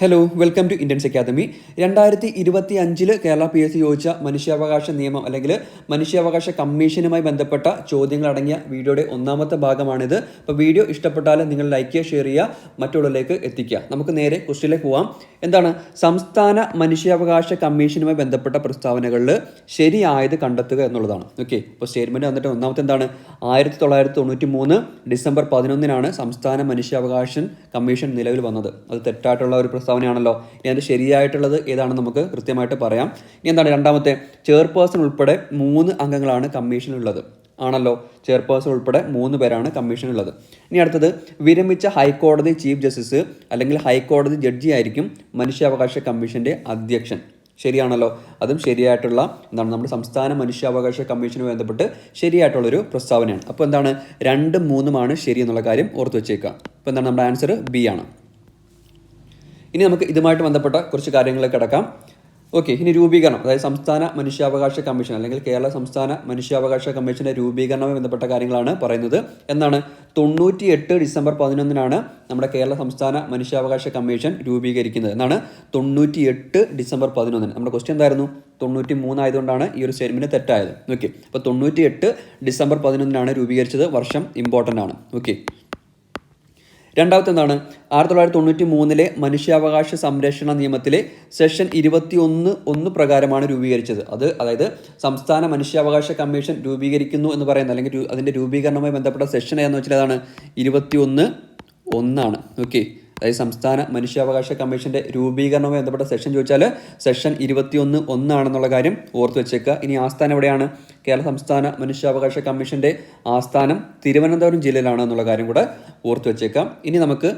Hello welcome to Indians academy രണ്ടായിരത്തി ഇരുപത്തി അഞ്ചിൽ കേരള പി എസ് സി ചോദിച്ച മനുഷ്യാവകാശ നിയമം അല്ലെങ്കിൽ മനുഷ്യാവകാശ കമ്മീഷനുമായി ബന്ധപ്പെട്ട ചോദ്യങ്ങൾ അടങ്ങിയ വീഡിയോയുടെ ഒന്നാമത്തെ ഭാഗമാണിത്. അപ്പോൾ വീഡിയോ ഇഷ്ടപ്പെട്ടാൽ നിങ്ങൾ ലൈക്ക് ചെയ്യുക ഷെയർ ചെയ്യുക മറ്റുള്ളവരിലേക്ക് എത്തിക്കുക. നമുക്ക് നേരെ ക്വസ്റ്റിലേക്ക് പോവാം. എന്താണ്? സംസ്ഥാന മനുഷ്യാവകാശ കമ്മീഷനുമായി ബന്ധപ്പെട്ട പ്രസ്താവനകളിൽ ശരിയായത് കണ്ടെത്തുക എന്നുള്ളതാണ്. ഓക്കെ ഇപ്പോൾ സ്റ്റേറ്റ്മെന്റ് വന്നിട്ട് ഒന്നാമത്തെ എന്താണ്? ആയിരത്തി തൊള്ളായിരത്തി തൊണ്ണൂറ്റി മൂന്ന് ഡിസംബർ പതിനൊന്നിനാണ് സംസ്ഥാന മനുഷ്യാവകാശ കമ്മീഷൻ നിലവിൽ വന്നത്. അത് തെറ്റായിട്ടുള്ള ഒരു പ്രസ്താവനയാണല്ലോ ഇനി അതിന്റെ ശരിയായിട്ടുള്ളത് ഏതാണെന്ന് നമുക്ക് കൃത്യമായിട്ട് പറയാം. ഇനി എന്താണ് രണ്ടാമത്തെ? ചെയർപേഴ്സൺ ഉൾപ്പെടെ മൂന്ന് അംഗങ്ങളാണ് കമ്മീഷനുള്ളത് ആണല്ലോ. ചെയർപേഴ്സൺ ഉൾപ്പെടെ മൂന്ന് പേരാണ് കമ്മീഷനുള്ളത് ഇനി അടുത്തത് വിരമിച്ച ഹൈക്കോടതി ചീഫ് ജസ്റ്റിസ് അല്ലെങ്കിൽ ഹൈക്കോടതി ജഡ്ജി ആയിരിക്കും മനുഷ്യാവകാശ കമ്മീഷന്റെ അധ്യക്ഷൻ. ശരിയാണല്ലോ. അതും ശരിയായിട്ടുള്ള എന്താണ് നമ്മുടെ സംസ്ഥാന മനുഷ്യാവകാശ കമ്മീഷനുമായി ബന്ധപ്പെട്ട് ശരിയായിട്ടുള്ളൊരു പ്രസ്താവനയാണ്. അപ്പോൾ എന്താണ്? രണ്ടും മൂന്നുമാണ് ശരി എന്നുള്ള കാര്യം ഓർത്ത് വെച്ചേക്കുക. അപ്പോൾ എന്താണ് നമ്മുടെ ആൻസർ ബി ആണ്. ഇനി നമുക്ക് ഇതുമായിട്ട് ബന്ധപ്പെട്ട കുറച്ച് കാര്യങ്ങളിലേക്ക് കിടക്കാം. ഓക്കെ ഇനി രൂപീകരണം അതായത് സംസ്ഥാന മനുഷ്യാവകാശ കമ്മീഷൻ അല്ലെങ്കിൽ കേരള സംസ്ഥാന മനുഷ്യാവകാശ കമ്മീഷന്റെ രൂപീകരണവുമായി ബന്ധപ്പെട്ട കാര്യങ്ങളാണ് പറയുന്നത്. എന്നാണ് തൊണ്ണൂറ്റി എട്ട് ഡിസംബർ പതിനൊന്നിനാണ് നമ്മുടെ കേരള സംസ്ഥാന മനുഷ്യാവകാശ കമ്മീഷൻ രൂപീകരിക്കുന്നത്. എന്നാണ് തൊണ്ണൂറ്റി എട്ട് ഡിസംബർ പതിനൊന്നിന്. നമ്മുടെ ക്വസ്റ്റ്യൻ എന്തായിരുന്നു? തൊണ്ണൂറ്റി മൂന്നായതുകൊണ്ടാണ് ഈ ഒരു സ്റ്റേറ്റ്മെന്റ് തെറ്റായത്. ഓക്കെ അപ്പോൾ തൊണ്ണൂറ്റി എട്ട് ഡിസംബർ പതിനൊന്നിനാണ് രൂപീകരിച്ചത്. വർഷം ഇമ്പോർട്ടന്റ് ആണ്. ഓക്കെ രണ്ടാമത്തെ എന്താണ് ആയിരത്തി തൊള്ളായിരത്തി തൊണ്ണൂറ്റി മൂന്നിലെ മനുഷ്യാവകാശ സംരക്ഷണ നിയമത്തിലെ സെഷൻ ഇരുപത്തി ഒന്ന് ഒന്ന് പ്രകാരമാണ് രൂപീകരിച്ചത്. അത് അതായത് സംസ്ഥാന മനുഷ്യാവകാശ കമ്മീഷൻ രൂപീകരിക്കുന്നു എന്ന് പറയുന്നത് അല്ലെങ്കിൽ അതിന്റെ രൂപീകരണവുമായി ബന്ധപ്പെട്ട സെഷൻ ഏതെന്ന് വെച്ചാൽ അതാണ് ഇരുപത്തി ഒന്ന് ഒന്നാണ്. ഓക്കെ. അതായത് സംസ്ഥാന മനുഷ്യാവകാശ കമ്മീഷന്റെ രൂപീകരണവുമായി ബന്ധപ്പെട്ട സെഷൻ ചോദിച്ചാൽ സെഷൻ ഇരുപത്തിയൊന്ന് ഒന്നാണെന്നുള്ള കാര്യം ഓർത്തു വെച്ചേക്കുക. ഇനി ആസ്ഥാനം എവിടെയാണ്? കേരള സംസ്ഥാന മനുഷ്യാവകാശ കമ്മീഷന്റെ ആസ്ഥാനം തിരുവനന്തപുരം ജില്ലയിലാണ് എന്നുള്ള കാര്യം കൂടെ ഓർത്തു വെച്ചേക്കാം. ഇനി നമുക്ക്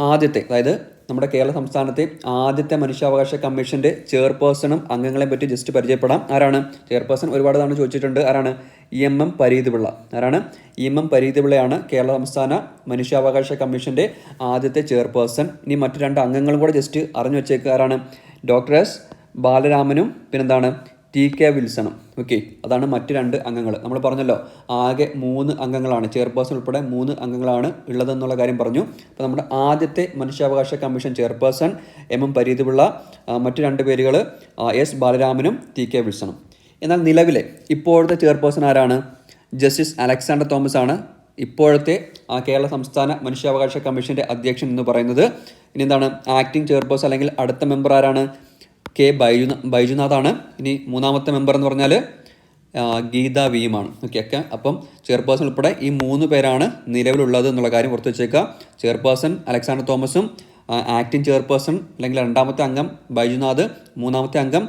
ആദ്യത്തെ അതായത് നമ്മുടെ കേരള സംസ്ഥാനത്തെ ആദ്യത്തെ മനുഷ്യാവകാശ കമ്മീഷന്റെ ചെയർപേഴ്സണും അംഗങ്ങളെ പറ്റി ജസ്റ്റ് പരിചയപ്പെടാം. ആരാണ്? ചെയർപേഴ്സൺ ഒരുപാട് തവണ ചോദിച്ചിട്ടുണ്ട്. ആരാണ്? E M M Pareethpillai. ആരാണ്? ഇ എം എം പരീതിപിള്ളയാണ് കേരള സംസ്ഥാന മനുഷ്യാവകാശ കമ്മീഷന്റെ ആദ്യത്തെ ചെയർപേഴ്സൺ. ഇനി മറ്റു രണ്ട് അംഗങ്ങളും കൂടെ ജസ്റ്റ് അറിഞ്ഞു വെച്ചേക്കുക ആരാണ്? Doctor S. ബാലരാമനും പിന്നെന്താണ്? ടി കെ വിൽസണും ഓക്കെ അതാണ് മറ്റ് രണ്ട് അംഗങ്ങൾ. നമ്മൾ പറഞ്ഞല്ലോ ആകെ മൂന്ന് അംഗങ്ങളാണ്. ചെയർപേഴ്സൺ ഉൾപ്പെടെ മൂന്ന് അംഗങ്ങളാണ് ഉള്ളതെന്നുള്ള കാര്യം പറഞ്ഞു. അപ്പോൾ നമ്മുടെ ആദ്യത്തെ മനുഷ്യാവകാശ commission chairperson M M Pareethipillai മറ്റു രണ്ട് പേരുകൾ എസ് ബാലരാമനും ടി കെ വിൽസണും എന്നാൽ നിലവിലെ ഇപ്പോഴത്തെ ചെയർപേഴ്സൺ ആരാണ്? ജസ്റ്റിസ് അലക്സാണ്ടർ തോമസ് ആണ്. ഇപ്പോഴത്തെ കേരള സംസ്ഥാന മനുഷ്യാവകാശ കമ്മീഷന്റെ അധ്യക്ഷൻ എന്ന് പറയുന്നത് ഇനി എന്താണ്? ആക്ടിംഗ് ചെയർപേഴ്സൺ അല്ലെങ്കിൽ അടുത്ത മെമ്പർ ആരാണ്? കെ ബൈജു ബൈജുനാഥാണ്. ഇനി മൂന്നാമത്തെ മെമ്പർ എന്ന് പറഞ്ഞാൽ ഗീത വിയുമാണ് ഓക്കെ ഒക്കെ അപ്പം ചെയർപേഴ്സൺ ഉൾപ്പെടെ ഈ മൂന്ന് പേരാണ് നിലവിലുള്ളത് എന്നുള്ള കാര്യം ഓർത്ത് വെച്ചേക്കുക. ചെയർപേഴ്സൺ അലക്സാണ്ടർ തോമസും ആക്ടിംഗ് ചെയർപേഴ്സൺ അല്ലെങ്കിൽ രണ്ടാമത്തെ അംഗം ബൈജുനാഥ് മൂന്നാമത്തെ അംഗം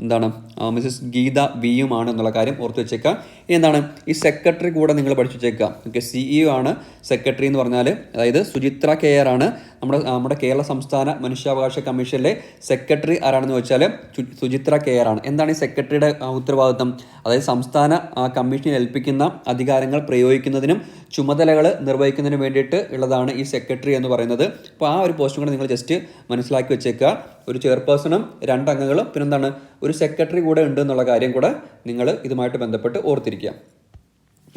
എന്താണ് മിസ്സസ് ഗീത വിയുമാണ് എന്നുള്ള കാര്യം ഓർത്ത് വെച്ചേക്കുക. ഇനി എന്താണ് ഈ സെക്രട്ടറി കൂടെ നിങ്ങൾ പഠിച്ചു വെച്ചേക്കുക. ഓക്കെ സിഇഒ ആണ്. സെക്രട്ടറി എന്ന് പറഞ്ഞാൽ അതായത് സുചിത്ര കെയർ ആണ്. നമ്മുടെ നമ്മുടെ കേരള സംസ്ഥാന മനുഷ്യാവകാശ കമ്മീഷനിലെ സെക്രട്ടറി ആരാണെന്ന് വെച്ചാൽ സുചിത്ര കെ ആർ ആണ്. എന്താണ് ഈ സെക്രട്ടറിയുടെ ഉത്തരവാദിത്തം? അതായത് സംസ്ഥാന കമ്മീഷനിൽ ഏൽപ്പിക്കുന്ന അധികാരങ്ങൾ പ്രയോഗിക്കുന്നതിനും ചുമതലകൾ നിർവഹിക്കുന്നതിനും വേണ്ടിയിട്ട് ഉള്ളതാണ് ഈ സെക്രട്ടറി എന്ന് പറയുന്നത്. അപ്പോൾ ആ ഒരു പോസ്റ്റും കൂടെ നിങ്ങൾ ജസ്റ്റ് മനസ്സിലാക്കി വെച്ചേക്കുക. ഒരു ചെയർപേഴ്സണും രണ്ട് അംഗങ്ങളും പിന്നെന്താണ്? ഒരു സെക്രട്ടറി കൂടെ ഉണ്ട് എന്നുള്ള കാര്യം കൂടെ നിങ്ങൾ ഇതുമായിട്ട് ബന്ധപ്പെട്ട് ഓർത്തിരിക്കുക.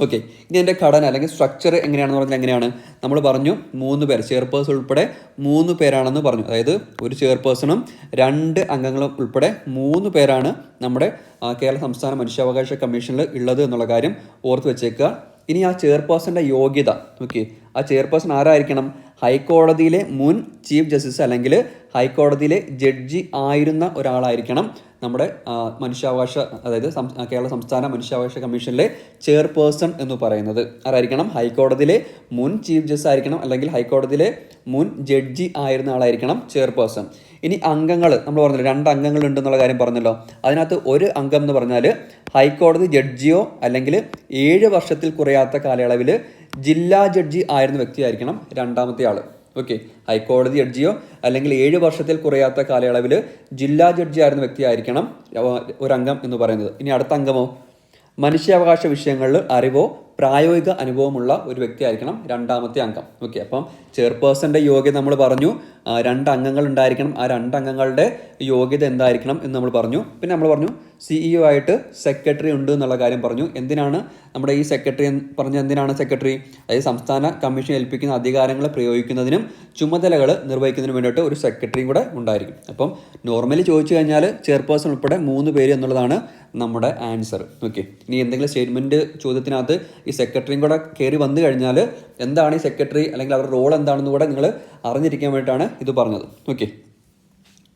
ഓക്കെ ഇനി എന്റെ ഘടന അല്ലെങ്കിൽ സ്ട്രക്ചർ എങ്ങനെയാണെന്ന് പറഞ്ഞാൽ എങ്ങനെയാണ്? നമ്മൾ പറഞ്ഞു മൂന്ന് പേർ ചെയർപേഴ്സൺ ഉൾപ്പെടെ മൂന്ന് പേരാണെന്ന് പറഞ്ഞു. അതായത് ഒരു ചെയർപേഴ്സണും രണ്ട് അംഗങ്ങളും ഉൾപ്പെടെ മൂന്ന് പേരാണ് നമ്മുടെ കേരള സംസ്ഥാന മനുഷ്യാവകാശ കമ്മീഷനിൽ ഉള്ളത് എന്നുള്ള കാര്യം ഓർത്ത് വെച്ചേക്കുക. ഇനി ആ ചെയർപേഴ്സന്റെ യോഗ്യത ഓക്കെ ആ ചെയർപേഴ്സൺ ആരായിരിക്കണം? ഹൈക്കോടതിയിലെ മുൻ ചീഫ് ജസ്റ്റിസ് അല്ലെങ്കിൽ ഹൈക്കോടതിയിലെ ജഡ്ജി ആയിരുന്ന ഒരാളായിരിക്കണം നമ്മുടെ മനുഷ്യാവകാശ അതായത് കേരള സംസ്ഥാന മനുഷ്യാവകാശ കമ്മീഷനിലെ ചെയർപേഴ്സൺ എന്ന് പറയുന്നത്. ആരായിരിക്കണം? ഹൈക്കോടതിയിലെ മുൻ ചീഫ് ജസ്റ്റിസ് ആയിരിക്കണം അല്ലെങ്കിൽ ഹൈക്കോടതിയിലെ മുൻ ജഡ്ജി ആയിരുന്ന ആളായിരിക്കണം ചെയർപേഴ്സൺ. ഇനി അംഗങ്ങൾ നമ്മൾ പറഞ്ഞല്ലോ രണ്ട് അംഗങ്ങൾ ഉണ്ടെന്നുള്ള കാര്യം പറഞ്ഞല്ലോ. അതിനകത്ത് ഒരു അംഗം എന്ന് പറഞ്ഞാൽ ഹൈക്കോടതി ജഡ്ജിയോ അല്ലെങ്കിൽ ഏഴ് വർഷത്തിൽ കുറയാത്ത കാലയളവിൽ ജില്ലാ ജഡ്ജി ആയിരുന്ന വ്യക്തിയായിരിക്കണം രണ്ടാമത്തെ ആൾ ഓക്കെ ഹൈക്കോടതി ജഡ്ജിയോ അല്ലെങ്കിൽ ഏഴ് വർഷത്തിൽ കുറയാത്ത കാലയളവിൽ ജില്ലാ ജഡ്ജി ആയിരുന്ന വ്യക്തിയായിരിക്കണം ഒരംഗം എന്ന് പറയുന്നത്. ഇനി അടുത്ത അംഗമോ? മനുഷ്യാവകാശ വിഷയങ്ങളിൽ അറിവോ? പ്രായോഗിക അനുഭവമുള്ള ഒരു വ്യക്തി ആയിരിക്കണം രണ്ടാമത്തെ അംഗം. ഓക്കെ അപ്പം ചെയർപേഴ്സന്റെ യോഗ്യത നമ്മൾ പറഞ്ഞു. രണ്ട് അംഗങ്ങൾ ഉണ്ടായിരിക്കണം. ആ രണ്ട് അംഗങ്ങളുടെ യോഗ്യത എന്തായിരിക്കണം എന്ന് നമ്മൾ പറഞ്ഞു. പിന്നെ നമ്മൾ പറഞ്ഞു സിഇഒ ആയിട്ട് സെക്രട്ടറി ഉണ്ട് എന്നുള്ള കാര്യം പറഞ്ഞു. എന്തിനാണ് നമ്മുടെ ഈ സെക്രട്ടറി പറഞ്ഞ എന്തിനാണ് സെക്രട്ടറി അതായത് സംസ്ഥാന കമ്മീഷൻ ഏൽപ്പിക്കുന്ന അധികാരങ്ങൾ പ്രയോഗിക്കുന്നതിനും ചുമതലകൾ നിർവഹിക്കുന്നതിനും വേണ്ടിയിട്ട് ഒരു സെക്രട്ടറിയും കൂടെ ഉണ്ടായിരിക്കും. അപ്പം നോർമലി ചോദിച്ചു കഴിഞ്ഞാൽ ചെയർപേഴ്സൺ ഉൾപ്പെടെ മൂന്ന് പേര് എന്നുള്ളതാണ് നമ്മുടെ ആൻസർ ഓക്കെ ഇനി എന്തെങ്കിലും സ്റ്റേറ്റ്മെന്റ് ചോദ്യത്തിനകത്ത് ഈ സെക്രട്ടറിയും കൂടെ കയറി വന്നു കഴിഞ്ഞാൽ എന്താണ് ഈ സെക്രട്ടറി അല്ലെങ്കിൽ അവരുടെ റോൾ എന്താണെന്ന് കൂടെ നിങ്ങൾ അറിഞ്ഞിരിക്കാൻ വേണ്ടിയിട്ടാണ് ഇത് പറഞ്ഞത്. ഓക്കെ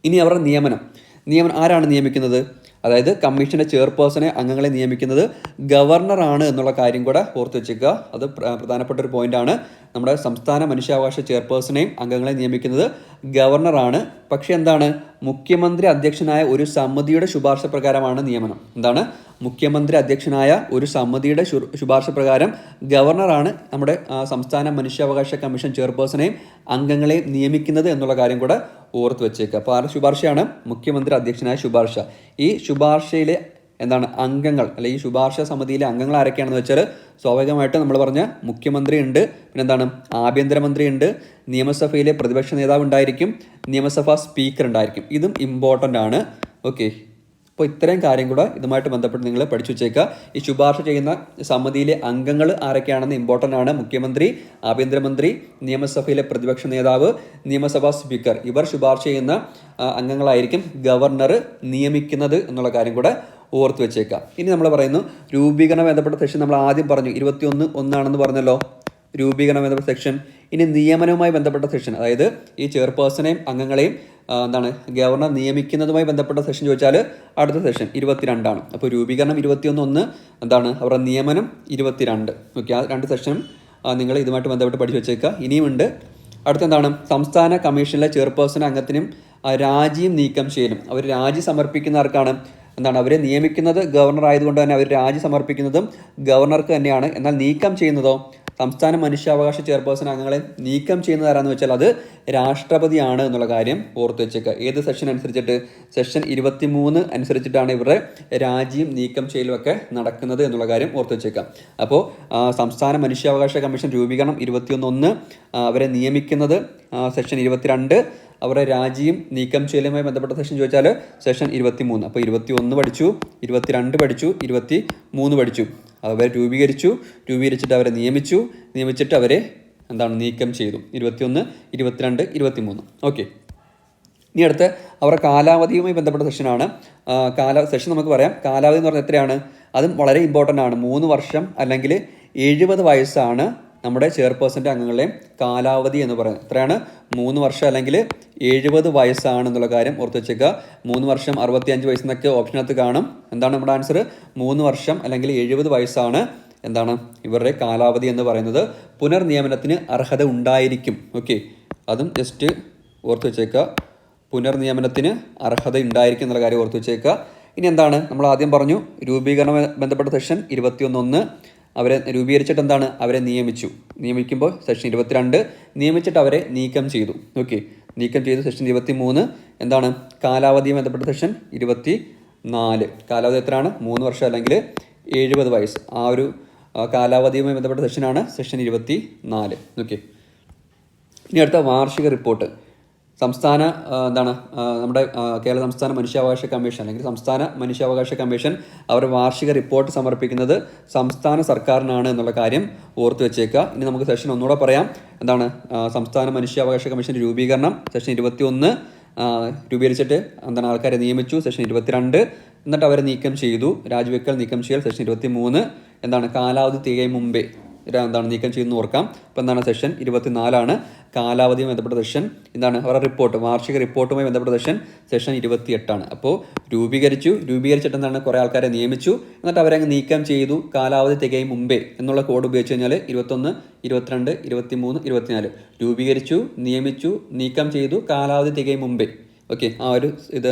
ഇനി അവരുടെ നിയമനം. നിയമനം ആരാണ് നിയമിക്കുന്നത്? അതായത് കമ്മീഷന്റെ ചെയർപേഴ്സണെ അംഗങ്ങളെ നിയമിക്കുന്നത് ഗവർണറാണ് എന്നുള്ള കാര്യം കൂടെ ഓർത്ത് വെച്ചേക്കുക. അത് പ്രധാനപ്പെട്ട ഒരു പോയിന്റാണ് നമ്മുടെ സംസ്ഥാന മനുഷ്യാവകാശ ചെയർപേഴ്സണെയും അംഗങ്ങളെ നിയമിക്കുന്നത് ഗവർണറാണ് പക്ഷേ എന്താണ്? മുഖ്യമന്ത്രി അധ്യക്ഷനായ ഒരു സമിതിയുടെ ശുപാർശ പ്രകാരമാണ് നിയമനം. എന്താണ്? മുഖ്യമന്ത്രി അധ്യക്ഷനായ ഒരു സമിതിയുടെ ശുപാർശ പ്രകാരം ഗവർണറാണ് നമ്മുടെ സംസ്ഥാന മനുഷ്യാവകാശ കമ്മീഷൻ ചെയർപേഴ്സണെയും അംഗങ്ങളെയും നിയമിക്കുന്നത് എന്നുള്ള കാര്യം കൂടെ ഓർത്ത് വെച്ചേക്കുക അപ്പോൾ ആ ശുപാർശയാണ്? മുഖ്യമന്ത്രി അധ്യക്ഷനായ ശുപാർശ. ഈ ശുപാർശയിലെ എന്താണ് അംഗങ്ങൾ അല്ലെ ഈ ശുപാർശ സമിതിയിലെ അംഗങ്ങൾ ആരൊക്കെയാണെന്ന് വെച്ചാൽ സ്വാഭാവികമായിട്ട് നമ്മൾ പറഞ്ഞ മുഖ്യമന്ത്രി ഉണ്ട് പിന്നെ എന്താണ് ആഭ്യന്തരമന്ത്രി ഉണ്ട് നിയമസഭയിലെ പ്രതിപക്ഷ നേതാവ് ഉണ്ടായിരിക്കും നിയമസഭാ സ്പീക്കർ ഉണ്ടായിരിക്കും. ഇതും ഇമ്പോർട്ടന്റ് ആണ്. ഓക്കെ അപ്പോൾ ഇത്രയും കാര്യം കൂടെ ഇതുമായിട്ട് ബന്ധപ്പെട്ട് നിങ്ങൾ പഠിച്ചു വെച്ചേക്കുക. ഈ ശുപാർശ ചെയ്യുന്ന സമിതിയിലെ അംഗങ്ങൾ ആരൊക്കെയാണെന്ന് ഇമ്പോർട്ടന്റ് ആണ്. മുഖ്യമന്ത്രി ആഭ്യന്തരമന്ത്രി നിയമസഭയിലെ പ്രതിപക്ഷ നേതാവ് നിയമസഭാ സ്പീക്കർ. ഇവർ ശുപാർശ ചെയ്യുന്ന അംഗങ്ങളായിരിക്കും ഗവർണർ നിയമിക്കുന്നത് എന്നുള്ള കാര്യം കൂടെ ഓർത്ത് വെച്ചേക്കാം ഇനി നമ്മൾ പറയുന്നു രൂപീകരണം ബന്ധപ്പെട്ട സെഷൻ നമ്മൾ ആദ്യം പറഞ്ഞു. ഇരുപത്തിയൊന്ന് ഒന്നാണെന്ന് പറഞ്ഞല്ലോ. രൂപീകരണം ബന്ധപ്പെട്ട സെക്ഷൻ ഇനി നിയമനവുമായി ബന്ധപ്പെട്ട സെക്ഷൻ അതായത് ഈ ചെയർപേഴ്സണെയും അംഗങ്ങളെയും എന്താണ് ഗവർണർ നിയമിക്കുന്നതുമായി ബന്ധപ്പെട്ട സെഷൻ ചോദിച്ചാൽ അടുത്ത സെഷൻ ഇരുപത്തിരണ്ടാണ്. അപ്പോൾ രൂപീകരണം ഇരുപത്തിയൊന്ന് ഒന്ന് എന്താണ് അവരുടെ നിയമനം ഇരുപത്തിരണ്ട്. ഓക്കെ ആ രണ്ട് സെഷനും നിങ്ങൾ ഇതുമായിട്ട് ബന്ധപ്പെട്ട് പഠിച്ചു വെച്ചേക്കുക ഇനിയുമുണ്ട്. അടുത്ത എന്താണ് സംസ്ഥാന കമ്മീഷനിലെ ചെയർപേഴ്സൺ അംഗത്തിനും രാജിയും നീക്കം ചെയ്യലും. അവർ രാജി സമർപ്പിക്കുന്ന ആർക്കാണ്? എന്താണ് അവരെ നിയമിക്കുന്നത് ഗവർണർ ആയതുകൊണ്ട് തന്നെ അവർ രാജി സമർപ്പിക്കുന്നതും ഗവർണർക്ക് തന്നെയാണ്. എന്നാൽ നീക്കം ചെയ്യുന്നതോ സംസ്ഥാന മനുഷ്യാവകാശ ചെയർപേഴ്സൺ അംഗങ്ങളെ നീക്കം ചെയ്യുന്നത് ആരാന്ന് വെച്ചാൽ അത് രാഷ്ട്രപതിയാണ് എന്നുള്ള കാര്യം ഓർത്ത് വെച്ചേക്കുക ഏത് സെഷൻ അനുസരിച്ചിട്ട്? സെഷൻ ഇരുപത്തി മൂന്ന് അനുസരിച്ചിട്ടാണ് ഇവരുടെ രാജിയും നീക്കം ചെയ്യലും ഒക്കെ നടക്കുന്നത് എന്നുള്ള കാര്യം ഓർത്ത് വെച്ചേക്കാം. അപ്പോൾ സംസ്ഥാന മനുഷ്യാവകാശ കമ്മീഷൻ രൂപീകരണം ഇരുപത്തിയൊന്ന് ഒന്ന് അവരെ നിയമിക്കുന്നത് സെക്ഷൻ ഇരുപത്തിരണ്ട് അവരുടെ രാജിയും നീക്കം ചെയ്യലുമായി ബന്ധപ്പെട്ട സെഷൻ ചോദിച്ചാൽ സെഷൻ ഇരുപത്തി മൂന്ന് അപ്പോൾ ഇരുപത്തി ഒന്ന് പഠിച്ചു ഇരുപത്തിരണ്ട് പഠിച്ചു ഇരുപത്തി മൂന്ന് പഠിച്ചു അവരെ രൂപീകരിച്ചു. രൂപീകരിച്ചിട്ട് അവരെ നിയമിച്ചു. നിയമിച്ചിട്ട് അവരെ എന്താണ് നീക്കം ചെയ്തു. ഇരുപത്തിയൊന്ന് ഇരുപത്തിരണ്ട് ഇരുപത്തിമൂന്ന്. ഓക്കെ. ഇനി അടുത്ത് അവരുടെ കാലാവധിയുമായി ബന്ധപ്പെട്ട സെഷനാണ്. കാല സെഷൻ നമുക്ക് പറയാം. കാലാവധി എന്ന് പറഞ്ഞാൽ എത്രയാണ്? അതും വളരെ ഇമ്പോർട്ടന്റ് ആണ്. മൂന്ന് വർഷം അല്ലെങ്കിൽ എഴുപത് വയസ്സാണ് നമ്മുടെ ചെയർപേഴ്സന്റെ അംഗങ്ങളുടെയും കാലാവധി എന്ന് പറയുന്നത്. എത്രയാണ്? മൂന്ന് വർഷം അല്ലെങ്കിൽ എഴുപത് വയസ്സാണെന്നുള്ള കാര്യം ഓർത്ത് വെച്ചേക്കുക. മൂന്ന് വർഷം അറുപത്തിയഞ്ച് വയസ്സെന്നൊക്കെ ഓപ്ഷനകത്ത് കാണും. എന്താണ് നമ്മുടെ ആൻസർ മൂന്ന് വർഷം അല്ലെങ്കിൽ എഴുപത് വയസ്സാണ്. എന്താണ്? ഇവരുടെ കാലാവധി എന്ന് പറയുന്നത് പുനർനിയമനത്തിന് അർഹത ഉണ്ടായിരിക്കും. ഓക്കെ അതും ജസ്റ്റ് ഓർത്ത് വെച്ചേക്കുക. പുനർനിയമനത്തിന് അർഹത ഉണ്ടായിരിക്കും എന്നുള്ള കാര്യം ഓർത്ത് വെച്ചേക്കുക. ഇനി എന്താണ്? നമ്മൾ ആദ്യം പറഞ്ഞു രൂപീകരണ ബന്ധപ്പെട്ട ഇരുപത്തിയൊന്ന് ഒന്ന് അവരെ രൂപീകരിച്ചിട്ട് എന്താണ്? അവരെ നിയമിച്ചു. നിയമിക്കുമ്പോൾ സെക്ഷൻ ഇരുപത്തിരണ്ട് നിയമിച്ചിട്ട് അവരെ നീക്കം ചെയ്തു. ഓക്കെ നീക്കം ചെയ്തു സെക്ഷൻ ഇരുപത്തി മൂന്ന് എന്താണ്? കാലാവധിയുമായി ബന്ധപ്പെട്ട സെക്ഷൻ ഇരുപത്തി നാല് കാലാവധി എത്രയാണ്? മൂന്ന് വർഷം അല്ലെങ്കിൽ എഴുപത് വയസ്സ്. ആ ഒരു കാലാവധിയുമായി ബന്ധപ്പെട്ട സെക്ഷനാണ് സെക്ഷൻ ഇരുപത്തി നാല് ഓക്കെ ഇനി അടുത്ത വാർഷിക റിപ്പോർട്ട്. സംസ്ഥാന എന്താണ് നമ്മുടെ കേരള സംസ്ഥാന മനുഷ്യാവകാശ കമ്മീഷൻ അല്ലെങ്കിൽ സംസ്ഥാന മനുഷ്യാവകാശ കമ്മീഷൻ അവർ വാർഷിക റിപ്പോർട്ട് സമർപ്പിക്കുന്നത് സംസ്ഥാന സർക്കാരിനാണ് എന്നുള്ള കാര്യം ഓർത്തു വെച്ചേക്കുക. ഇനി നമുക്ക് സെഷൻ ഒന്നുകൂടെ പറയാം. എന്താണ് സംസ്ഥാന മനുഷ്യാവകാശ കമ്മീഷന്റെ രൂപീകരണം സെഷൻ ഇരുപത്തി ഒന്ന് രൂപീകരിച്ചിട്ട് എന്താണ് ആൾക്കാരെ നിയമിച്ചു സെഷൻ ഇരുപത്തിരണ്ട് എന്നിട്ട് അവരെ നീക്കം ചെയ്തു. രാജിവെക്കൽ നീക്കം ചെയ്യൽ സെഷൻ ഇരുപത്തി മൂന്ന് എന്താണ് കാലാവധി തികയും മുമ്പേ. എന്താണ് നീക്കം ചെയ്യുന്നു ഓർക്കാം. അപ്പോൾ എന്താണ് സെഷൻ? ഇരുപത്തിനാലാണ് കാലാവധിയുമായി ബന്ധപ്പെട്ട സെഷൻ. എന്താണ്? അവരുടെ റിപ്പോർട്ട് വാർഷിക റിപ്പോർട്ടുമായി ബന്ധപ്പെട്ട സെഷൻ. സെഷൻ ഇരുപത്തിയെട്ടാണ്. അപ്പോൾ രൂപീകരിച്ചു. രൂപീകരിച്ചിട്ട് എന്താണ്? കുറേ ആൾക്കാരെ നിയമിച്ചു. എന്നിട്ട് അവരെ നീക്കം ചെയ്തു. കാലാവധി തികയും മുമ്പേ എന്നുള്ള കോഡ് ഉപയോഗിച്ച് കഴിഞ്ഞാൽ ഇരുപത്തൊന്ന് ഇരുപത്തിരണ്ട് ഇരുപത്തിമൂന്ന് ഇരുപത്തിനാല്. രൂപീകരിച്ചു നിയമിച്ചു നീക്കം ചെയ്തു. കാലാവധി തികയും മുമ്പേ. ഓക്കെ. ആ ഒരു ഇത്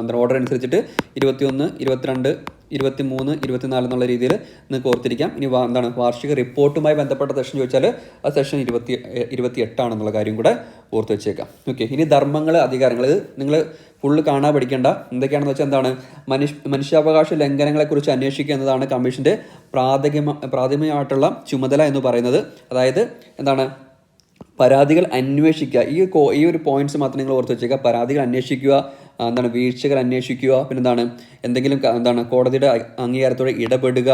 എന്താ ഓർഡർ അനുസരിച്ചിട്ട് ഇരുപത്തിയൊന്ന് ഇരുപത്തിരണ്ട് ഇരുപത്തി മൂന്ന് ഇരുപത്തിനാല് എന്നുള്ള രീതിയിൽ നിങ്ങൾക്ക് ഓർത്തിരിക്കാം. ഇനി എന്താണ് വാർഷിക റിപ്പോർട്ടുമായി ബന്ധപ്പെട്ട സെഷൻ ചോദിച്ചാൽ ആ സെഷൻ ഇരുപത്തി ഇരുപത്തി എട്ടാണെന്നുള്ള കാര്യം കൂടെ ഓർത്ത് വെച്ചേക്കാം. ഓക്കെ ഇനി ധർമ്മങ്ങൾ അധികാരങ്ങൾ നിങ്ങൾ ഫുള്ള് കാണാൻ പഠിക്കേണ്ട. എന്തൊക്കെയാണെന്ന് വെച്ചാൽ എന്താണ്? മനുഷ്യ മനുഷ്യാവകാശ ലംഘനങ്ങളെക്കുറിച്ച് അന്വേഷിക്കുക എന്നതാണ് കമ്മീഷന്റെ പ്രാഥമിക പ്രാഥമികമായിട്ടുള്ള ചുമതല എന്ന് പറയുന്നത്. അതായത് എന്താണ്? പരാതികൾ അന്വേഷിക്കുക. ഈ ഈ ഒരു പോയിന്റ്സ് മാത്രം നിങ്ങൾ ഓർത്ത് വെച്ചേക്കുക. പരാതികൾ അന്വേഷിക്കുക. എന്താണ് വീഴ്ചകൾ അന്വേഷിക്കുക പിന്നെന്താണ് എന്തെങ്കിലും എന്താണ് കോടതിയുടെ അംഗീകാരത്തോടെ ഇടപെടുക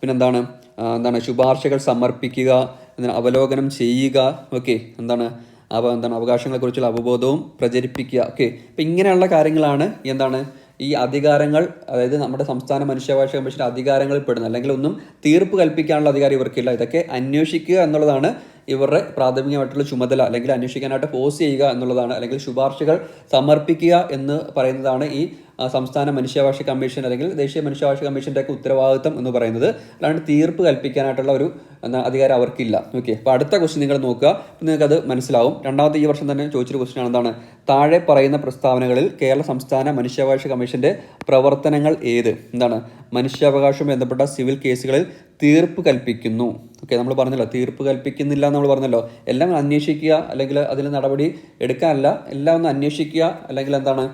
പിന്നെന്താണ് എന്താണ് ശുപാർശകൾ സമർപ്പിക്കുക എന്താണ് അവലോകനം ചെയ്യുക ഓക്കെ എന്താണ് അവ എന്താണ് അവകാശങ്ങളെക്കുറിച്ചുള്ള അവബോധവും പ്രചരിപ്പിക്കുക ഓക്കെ അപ്പം ഇങ്ങനെയുള്ള കാര്യങ്ങളാണ് എന്താണ് ഈ അധികാരങ്ങൾ അതായത് നമ്മുടെ സംസ്ഥാന മനുഷ്യാവകാശ കമ്മീഷന്റെ അധികാരങ്ങളിൽ പെടുന്നത് അല്ലെങ്കിൽ ഒന്നും തീർപ്പ് കൽപ്പിക്കാനുള്ള അധികാരം ഇവർക്കില്ല. ഇതൊക്കെ അന്വേഷിക്കുക എന്നുള്ളതാണ് ഇവരുടെ പ്രാഥമികമായിട്ടുള്ള ചുമതല അല്ലെങ്കിൽ അന്വേഷിക്കാനായിട്ട് ഫോഴ്സ് ചെയ്യുക എന്നുള്ളതാണ് അല്ലെങ്കിൽ ശുപാർശകൾ സമർപ്പിക്കുക എന്ന് പറയുന്നതാണ് ഈ സംസ്ഥാന മനുഷ്യാവകാശ കമ്മീഷൻ അല്ലെങ്കിൽ ദേശീയ മനുഷ്യാവകാശ കമ്മീഷന്റെ ഒക്കെ ഉത്തരവാദിത്തം എന്ന് പറയുന്നത്. അല്ലാണ്ട് തീർപ്പ് കൽപ്പിക്കാനായിട്ടുള്ള ഒരു അധികാരം അവർക്കില്ല. ഓക്കെ അപ്പോൾ അടുത്ത ക്വസ്റ്റ്യൻ നിങ്ങൾ നോക്കുക. അപ്പോൾ നിങ്ങൾക്ക് അത് മനസ്സിലാവും. രണ്ടാമത്തെ ഈ വർഷം തന്നെ ചോദിച്ചൊരു ക്വസ്റ്റ്യൻ എന്താണ് താഴെ പറയുന്ന പ്രസ്താവനകളിൽ കേരള സംസ്ഥാന മനുഷ്യാവകാശ കമ്മീഷന്റെ പ്രവർത്തനങ്ങൾ ഏത്? എന്താണ്? മനുഷ്യാവകാശം ബന്ധപ്പെട്ട സിവിൽ കേസുകളിൽ തീർപ്പ് കൽപ്പിക്കുന്നു. ഓക്കെ നമ്മൾ പറഞ്ഞല്ലോ തീർപ്പ് കൽപ്പിക്കുന്നില്ല എന്ന് നമ്മൾ പറഞ്ഞല്ലോ. എല്ലാം അന്വേഷിക്കുക അല്ലെങ്കിൽ അതിൽ നടപടി എടുക്കാനല്ല എല്ലാം ഒന്ന് അന്വേഷിക്കുക അല്ലെങ്കിൽ എന്താണ്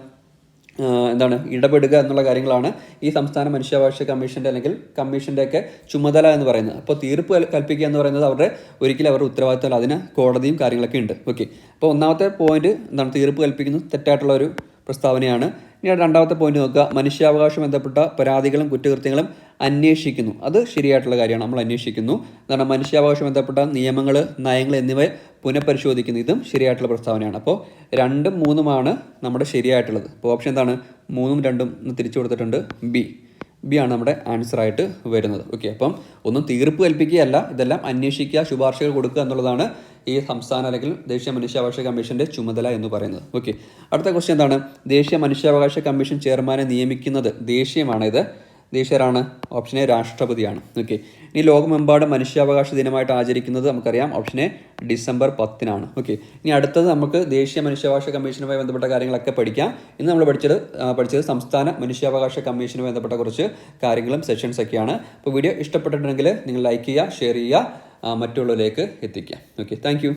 എന്താണ് ഇടപെടുക എന്നുള്ള കാര്യങ്ങളാണ് ഈ സംസ്ഥാന മനുഷ്യാവകാശ കമ്മീഷന്റെ അല്ലെങ്കിൽ കമ്മീഷന്റെയൊക്കെ ചുമതല എന്ന് പറയുന്നത്. അപ്പോൾ തീർപ്പ് കൽപ്പിക്കുക എന്ന് പറയുന്നത് അവരുടെ ഒരിക്കലും അവരുടെ ഉത്തരവാദിത്തം അതിന് കോടതിയും കാര്യങ്ങളൊക്കെ ഉണ്ട്. ഓക്കെ അപ്പോൾ ഒന്നാമത്തെ പോയിന്റ് എന്താണ് തീർപ്പ് കൽപ്പിക്കുന്നത് തെറ്റായിട്ടുള്ള ഒരു പ്രസ്താവനയാണ്. ഇനി രണ്ടാമത്തെ പോയിന്റ് നോക്കുക. മനുഷ്യാവകാശം ബന്ധപ്പെട്ട പരാതികളും കുറ്റകൃത്യങ്ങളും അന്വേഷിക്കുന്നു. അത് ശരിയായിട്ടുള്ള കാര്യമാണ്. നമ്മൾ അന്വേഷിക്കുന്നു. എന്താണ് മനുഷ്യാവകാശം ബന്ധപ്പെട്ട നിയമങ്ങൾ നയങ്ങൾ എന്നിവ പുനഃപരിശോധിക്കുന്നു. ഇതും ശരിയായിട്ടുള്ള പ്രസ്താവനയാണ്. അപ്പോൾ രണ്ടും മൂന്നുമാണ് നമ്മുടെ ശരിയായിട്ടുള്ളത്. അപ്പോൾ ഓപ്ഷൻ എന്താണ്? മൂന്നും രണ്ടും തിരിച്ചു കൊടുത്തിട്ടുണ്ട്. ബി ബി ആണ് നമ്മുടെ ആൻസർ ആയിട്ട് വരുന്നത്. ഓക്കെ അപ്പം ഒന്നും തീർപ്പ് കൽപ്പിക്കുകയല്ല ഇതെല്ലാം അന്വേഷിക്കുക ശുപാർശകൾ കൊടുക്കുക എന്നുള്ളതാണ് ഈ സംസ്ഥാന അല്ലെങ്കിൽ ദേശീയ മനുഷ്യാവകാശ കമ്മീഷന്റെ ചുമതല എന്ന് പറയുന്നത്. ഓക്കെ അടുത്ത ക്വസ്റ്റ്യൻ എന്താണ്? ദേശീയ മനുഷ്യാവകാശ കമ്മീഷൻ ചെയർമാനെ നിയമിക്കുന്നത് ദേശീയമാണ് ഇത്? ദേശീയരാണ് ഓപ്ഷൻ എ രാഷ്ട്രപതിയാണ്. ഓക്കെ ഇനി ലോകമെമ്പാടും മനുഷ്യാവകാശ ദിനമായിട്ട് ആചരിക്കുന്നത് നമുക്കറിയാം. ഓപ്ഷൻ എ ഡിസംബർ പത്തിനാണ്. ഓക്കെ ഇനി അടുത്തത് നമുക്ക് ദേശീയ മനുഷ്യാവകാശ കമ്മീഷനുമായി ബന്ധപ്പെട്ട കാര്യങ്ങളൊക്കെ പഠിക്കാം. ഇന്ന് നമ്മൾ പഠിച്ചത് പഠിച്ചത് സംസ്ഥാന മനുഷ്യാവകാശ കമ്മീഷനുമായി ബന്ധപ്പെട്ട കുറച്ച് കാര്യങ്ങളും സെഷൻസ് ഒക്കെയാണ്. അപ്പോൾ വീഡിയോ ഇഷ്ടപ്പെട്ടിട്ടുണ്ടെങ്കിൽ നിങ്ങൾ ലൈക്ക് ചെയ്യുക ഷെയർ ചെയ്യുക മറ്റുള്ളവരിലേക്ക് എത്തിക്കുക. Okay thank